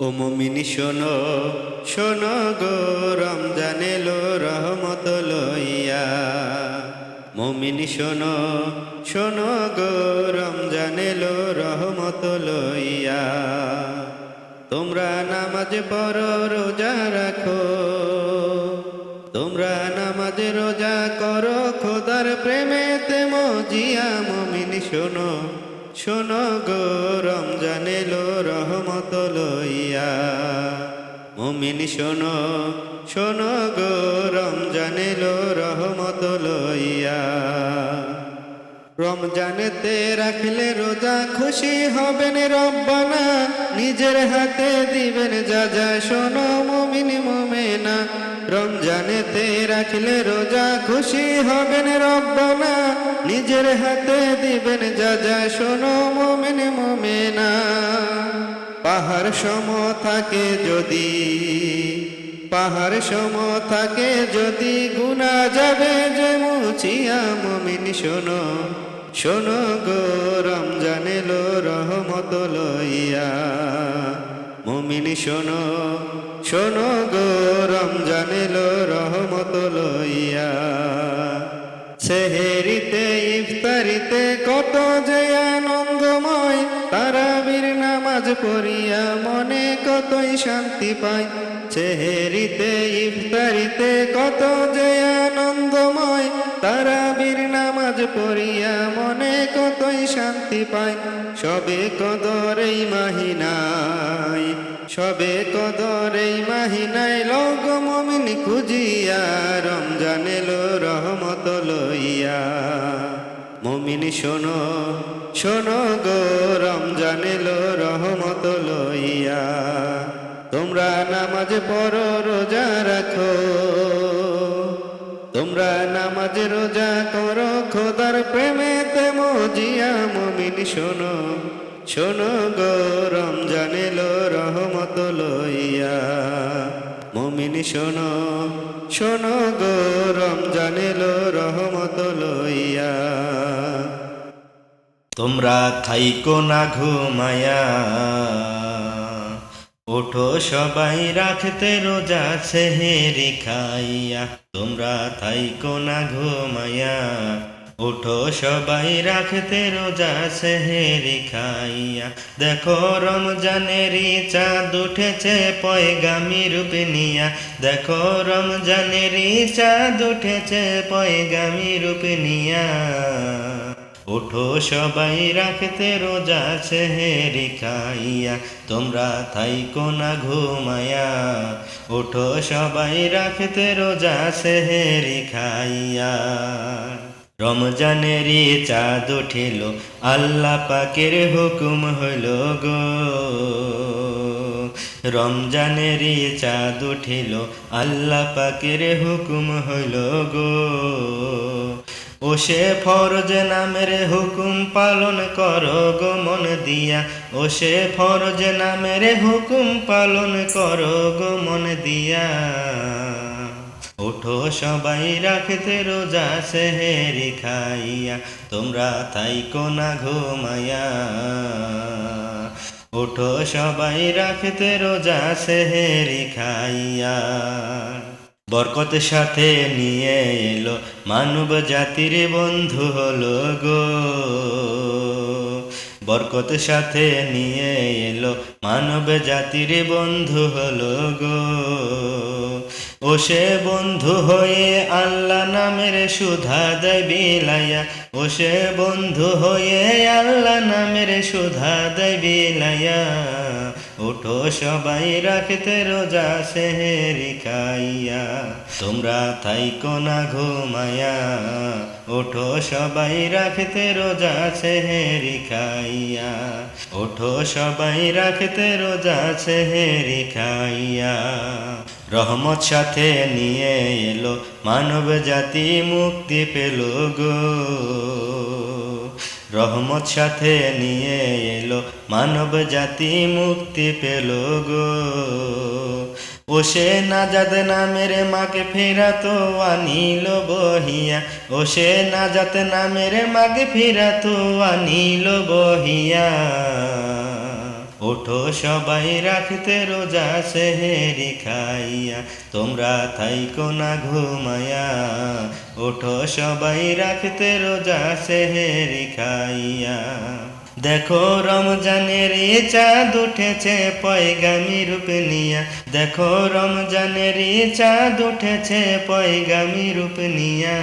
ও মমিনি, শোনো শোনো গো, রমজান এলো রহমত লইয়া। মমিনি, শোনো শোনো গো, রমজান এলো রহমত লইয়া। তোমরা নামাজ পড়ো, রোজা রাখো। তোমরা নামাজ, রোজা করো, খোদার প্রেমেতে মজিয়া। মমিনি, শোনো শোনো গো রমজান এলো রহমত লইয়া। মমিনি শোনো শোনো গো রমজান এলো রহমত লইয়া। রমজানেতে রাখলে রোজা খুশি হবেন রব্বানা, নিজের হাতে দিবেন যা যা, শোনো মমিন মোমেনা। রমজানেতে রাখলে রোজা খুশি হবেন রব্বানা নিজের হাতে দিবেন যা যা, শোনো মমিন মোমেনা। পাহাড় সম থাকে যদি, পাহাড় সম থাকে যদি গুনা যাবে যে মুছিয়া মমিন, শোনো শোনো গো রমজান এলো রহমত লইয়া। মমিন, শোনো শোনো গো রমজান এলো রহমত লইয়া। সেহেরিতে ইফতারিতে কত যে আনন্দময় তারাবির নামাজ পড়িয়া মনে কতই শান্তি পায়। সেহেরিতে ইফতারিতে কত যে আনন্দময় তারাবির নামাজ পড়িয়া মনে কতই শান্তি পায়। সবে কদর এই মাহিনাই সবে কদর এই মাহিনাই লগ মমিন খুঁজিয়া, রমজান এলো রহমত মমিন, শোনো শোনো গো, রমজান এলো, রহমত লইয়া। তোমরা নামাজ পড়ো, রোজা রাখো। তোমরা নামাজ রোজা করো, খোদার প্রেমেতে মজিয়া। মমিন, শোনো শোনো গো, রমজান এলো, রহমত লইয়া। মমিন, শোনো শোনো গো, রমজান এলো, রহমত লইয়া। তোমরা থাইকো না ঘুমায়া। ওঠো সবাই রাখতে রোজা সেহেরি খাইয়া। তোমরা থাইকো না ঘুমায়া। ওঠো সবাই রাখতে রোজা সেহেরি খাইয়া। দেখো রমজানেরই চাঁদ উঠেছে পয়গামি রূপে নিয়া। দেখো রমজানেরই চাঁদ উঠেছে পয়গামি রূপে নিয়া। ওঠো সবাই, রাখতে রোজা সেহেরি খাইয়া, তোমরা থাইকো না ঘুমায়া ওঠো সবাই, রাখতে রোজা সেহেরি খাইয়া। রমজানেরই চাঁদ উঠিল, আল্লাহ পাকের হুকুম হইল গো। রমজানেরই চাঁদ উঠিল, আল্লাহ পাকের হুকুম হইল গো। ও সে ফরজ নামের হুকুম পালন করো গো মন দিয়া। ও সে ফরজ নামের হুকুম পালন করো গো মন দিয়া। ওঠো সবাই রাখতে রোজা সেহেরি খাইয়া, তোমরা থাইকো না ঘুমায়া ওঠো সবাই রাখতে রোজা সেহেরি খাইয়া। বরকত সাথে নিয়ে এলো, মানব জাতির বন্ধু হলো গো। বরকত সাথে নিয়ে এলো, মানব জাতির বন্ধু হলো গো। ও সে বন্ধু হয়ে আল্লাহ নামের সুধা দেয় বিলাইয়া ও সে বন্ধু হয়ে আল্লাহ নামের সুধা দেয় বিলাইয়া ওঠো সবাই, রাখতে রোজা সেহেরি খাইয়া। তোমরা থাইকো না ঘুমায়া ওঠো সবাই, রাখতে রোজা সেহেরি খাইয়া। ওঠো সবাই, রাখতে রোজা সেহেরি খাইয়া। রহমত সাথে নিয়ে এলো মানব জাতি মুক্তি পেল গো। রহমত সাথে নিয়ে এলো, মানব জাতি মুক্তি পেল গো। ও সে নাজাদ নামের মাকে ফেরাতো আনিল বহিয়া। ও সে নাজাত নামের মাকে ফেরাতো আনিল বহিয়া। ওঠো সবাই রাখতে রোজা সেহেরি খাইয়া, তোমরা থাইকো না ঘুমায়া ওঠো সবাই রাখতে রোজা সেহেরি খাইয়া। দেখো রমজানের চাঁদ উঠেছে পয়গামি রূপে নিয়া। দেখো রমজানের চাঁদ উঠেছে পয়গামি রূপ নিয়া।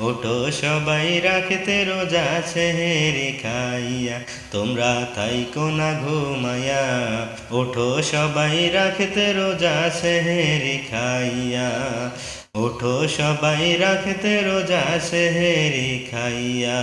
ওঠো সবাই, রাখতে রোজা সেহেরি খাইয়া। তোমরা থাইকো না ঘুমায়া ওঠো সবাই, রাখতে রোজা সেহেরি খাইয়া। ওঠো সবাই, রাখতে রোজা সেহেরি খাইয়া।